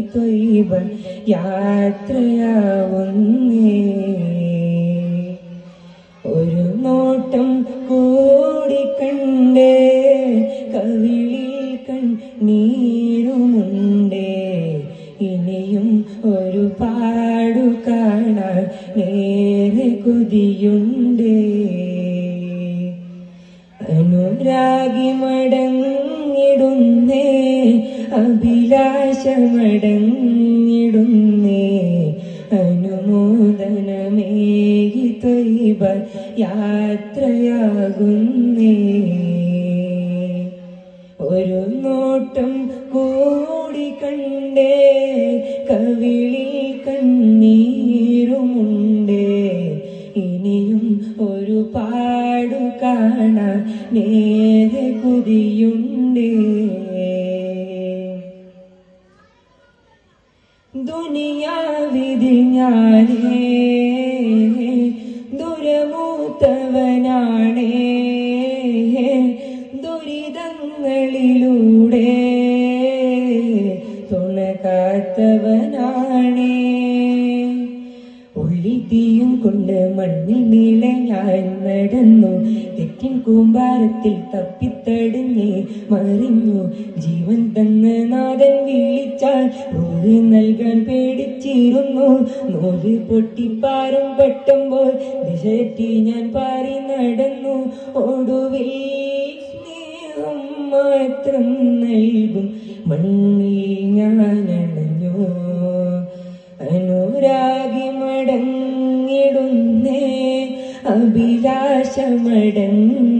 തൊയ്ബ യാത്രയാവുന്നേ. ഒരു നോട്ടം കൂടി കണ്ടേ കവിളിൽ കണ്ണീരുമുണ്ടേ. ഇനിയും ഒരു പാടു കാണാൻ നേരെ കുതിയുണ്ടേ. അനുരാഗി മടങ്ങിടുന്നേ അഭിലാഷമടങ്ങിടുന്നേ. അനുമോദനമേകി തൊയ്ബ യാത്രയാകുന്നേ. ഒരു നോട്ടം കൂടി കണ്ടേ മറിഞ്ഞു. ജീവൻ തന്ന് നാഥൻ വിളിച്ചാൽ റൂഹ് നൽകാൻ പേടിച്ചിരുന്നു. നൂൽ പൊട്ടിപ്പാറും പെട്ടുമ്പോൾ ദിശറ്റി ഞാൻ പാറി നടന്നു. ഓടുവിൽ മാത്രം നൽകും. മണ്ണിൽ ഞാൻ അണഞ്ഞു. അനുരാഗി മടങ്ങിടുന്നേ. അഭിലാഷമടങ്ങിടുന്നേ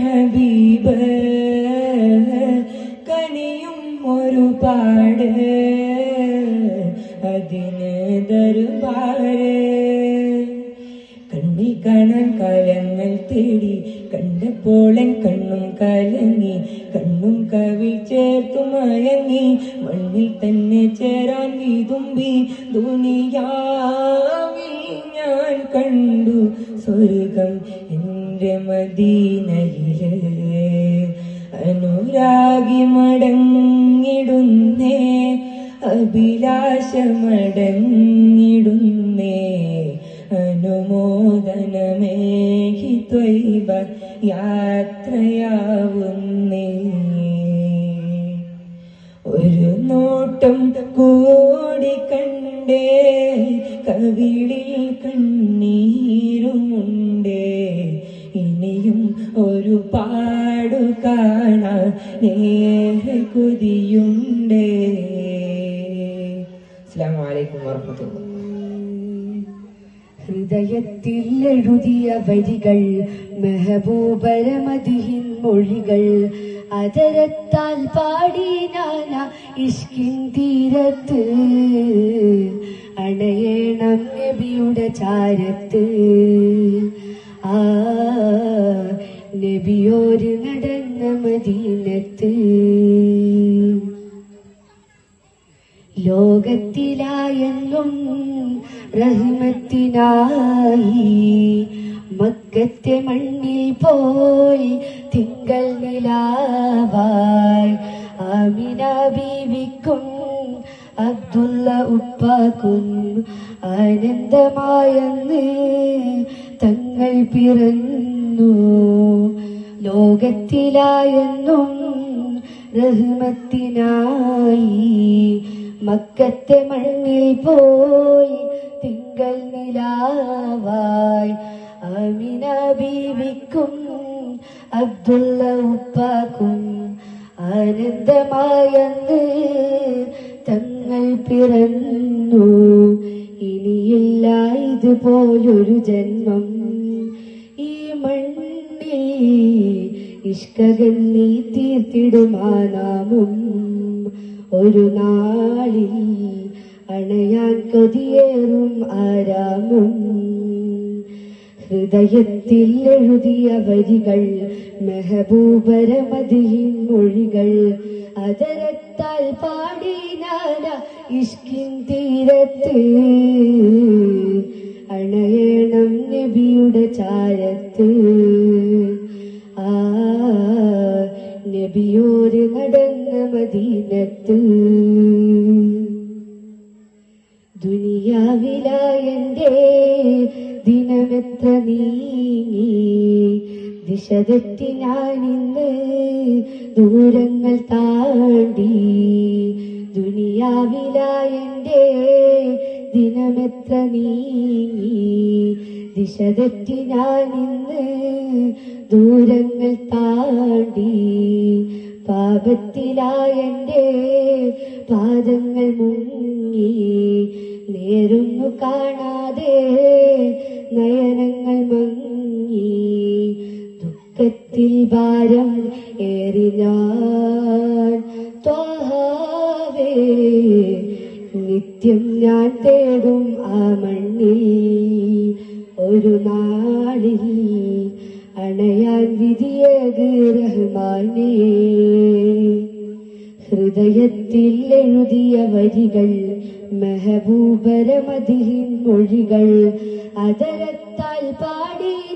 ഹബീബ് കനിയും ഒരു പാട് അതിന് ദർബാര് കണ്ണി കാണാൻ കാലങ്ങൾ തേടി കണ്ടപ്പോളൻ കണ്ണും കലങ്ങി കണ്ണും കവിൽ ചേർത്തു മയങ്ങി മണ്ണിൽ തന്നെ ചേരാൻ വിതുമ്പി ദുനിയാവിൽ ഞാൻ കണ്ടു സ്വർഗം എന്റെ മദീനയിൽ അനുരാഗി മടങ്ങിടുന്നേ അഭിലാഷമടങ്ങിടുന്നേ. അനുമോദനമേകി ത്വൈവ യാത്രയാവുന്നേ. ഒരു നോട്ടം കൂടി കണ്ടേ കവിളിൽ കണ്ണീരുമുണ്ടേ ഒരു പാടു കാണാൻ നേരെ കൊതിയുണ്ടേ അസ്സാം വലൈക്കും ഹൃദയത്തിൽ എഴുതിയ വരികൾ മെഹബൂബരമതിഹിൻ മൊഴികൾ അതരത്താൽ പാടി നാന ഇഷ്കിൻ തീരത്ത് അണയേണം നബിയുടെ ചാരത്ത്. ആ നബിയോര് നടന്ന മദീനത്ത്. ലോകത്തിലായെന്നും റഹ്മത്തിനായി മക്കത്തെ മണ്ണിൽ പോയി തിങ്കൾ നിലാവായി. ആമിന ബീവിക്കും അബ്ദുള്ള ഉപ്പാക്കും ആനന്ദമായെന്ന് തങ്ങൾ പിറന്നു. ലോകത്തിലായെന്നും റഹ്മത്തിനായി മക്കത്തെ മണ്ണിൽ പോയി തിങ്കൾ നിലാവായി അമിന ബീവിക്കും അബ്ദുള്ള ഉപ്പാക്കും ആനന്ദമായെന്ന് തങ്ങൾ പിറന്നു. ഇനിയില്ല ഇതുപോലൊരു ജന്മം ഈ മണ്ണിൽ ഇഷ്കകന്നീ തീർത്തിടുമാനാമും ഒരു നാളിൽ അണയാൻ കൊതിയേറും ആരാമും. ഹൃദയത്തിൽ എഴുതിയ വരികൾ മെഹബൂബരമതിയിൻ മൊഴികൾ അതരത്താൽ പാടി ഞാന ഇഷ്കിൻ തീരത്ത്. ദിശ ഞാൻ ഞാനിന്ന് ദൂരങ്ങൾ താണ്ടി ദുനിയാവിലായന്റെ ദിനമെത്ര നീങ്ങി. ദിശ തെറ്റി ഞാനിന്ന് ദൂരങ്ങൾ താണ്ടി പാപത്തിലായന്റെ പാദങ്ങൾ മുങ്ങി. നേരൊന്നു കാണാതെ നയനങ്ങൾ ഭാരം ഏറി നിത്യം ഞാൻ തേടും ആ മണ്ണിൽ. ഒരു നാളിൽ അണയാൻ വിധിയത് റഹ്മാനേ. ഹൃദയത്തിൽ എഴുതിയ വരികൾ മെഹബൂബരമതിഹിൻ മൊഴികൾ അതരത്താൽ പാടി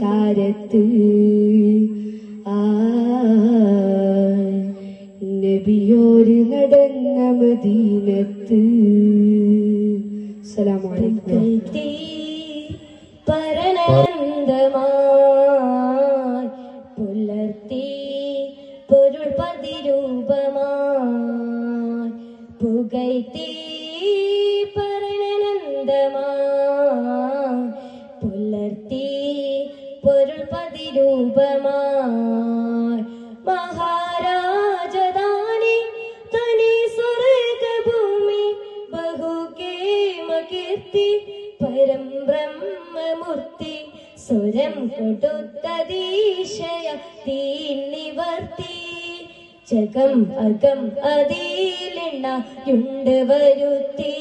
ചാരത്ത്. നബിയോര് നടന്ന മദീനത്ത്. പരനന്ദമായി പുലർത്തി പൊരുൾ പതിരൂപമായി പുകഴ്ത്തി പതിരൂപമായി മഹാരാജധാനി തനി സ്വർഗഭൂമി ബഹുകേമ കീർത്തി പരം ബ്രഹ്മമൂർത്തി സ്വരം കൊടുത്തതീശയ തീന്നിവർത്തി ജഗം അകം അതിലെണ്ണയുണ്ട് വരുത്തി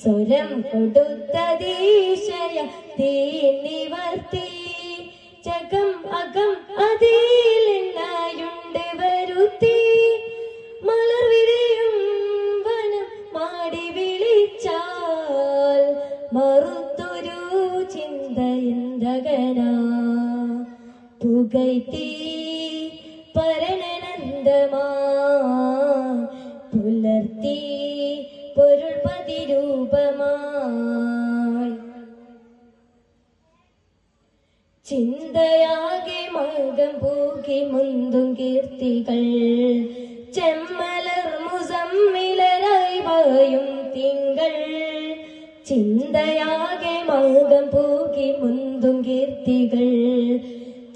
സ്വരം കൊടുത്തതീശയ തീന്നിവർത്തി ജഗം അകം അതിലെണ്ണയുണ്ട് വരുത്തി. മലർ വിരിയും വനം മാടി വിളിച്ചാൽ മറുത്തൊരു ചിന്ത എന്തകനാ പുകഴ്ത്തി പരണനന്ദമാ പുലർത്തി പൊരുൾപതി പതിരൂപമായി ചിന്തയാകെ മകം പൂകി മുന്തും കീർത്തികൾ. ചെമ്മലർ മുസമ്മിലരായി വായും തിങ്കൾ. ചിന്തയാകെ മകം പൂകി മുന്തും കീർത്തികൾ.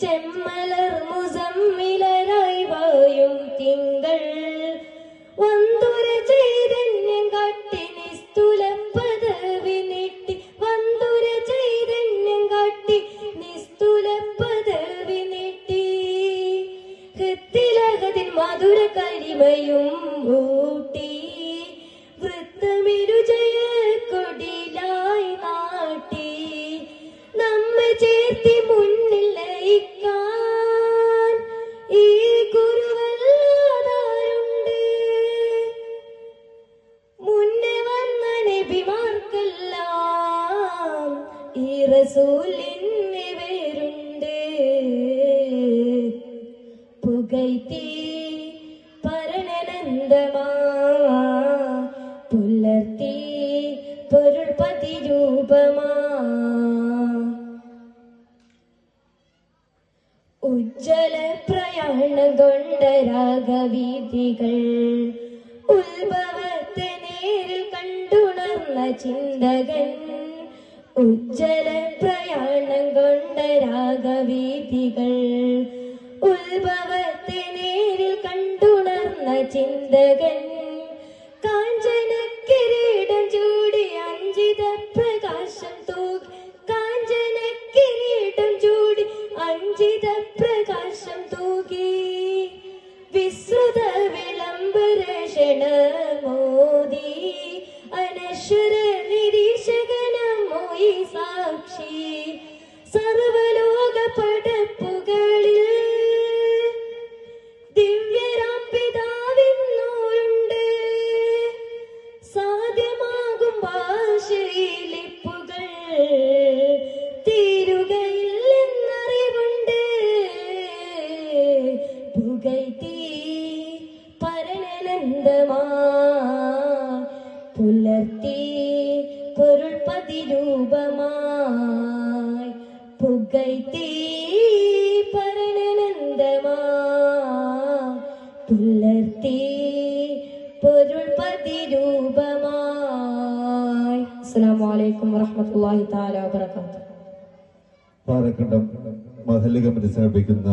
ചെമ്മലർ മുസമ്മിലരായി വായും തിങ്കൾ. പുകഴ്ത്തി പരണനന്ദമാ പുലർത്തി പൊരുൾപതി പതിരൂപമാ. ഉജ്ജല പ്രയാണ കൊണ്ട രാഗവീതികൾ ഉത്ഭവത്തെ നേരിൽ കണ്ടുണർന്ന ചിന്തകൻ ഉജ്ജല പ്രയാണം കൊണ്ട രാഗവീതികൾ ഉത്ഭവത്തെ നേരിൽ കണ്ടുണർന്ന ചിന്തകൻ. കാഞ്ചന കിരീടം ചൂടി അഞ്ചിത പ്രകാശം തൂകി. കാഞ്ചന കിരീടം ചൂടി അഞ്ചിത പ്രകാശം തൂകി. പതിരൂപമായി പുകഴ്ത്തി പരനനന്ദമാ പുലർത്തി പൊരുൾ പതിരൂപമായി. അസ്സലാമു അലൈക്കും വറഹ്മത്തുള്ളാഹി തആല വബറകാതുഹു. പാറക്കണ്ടം മഹല്ല് സമർപ്പിക്കുന്ന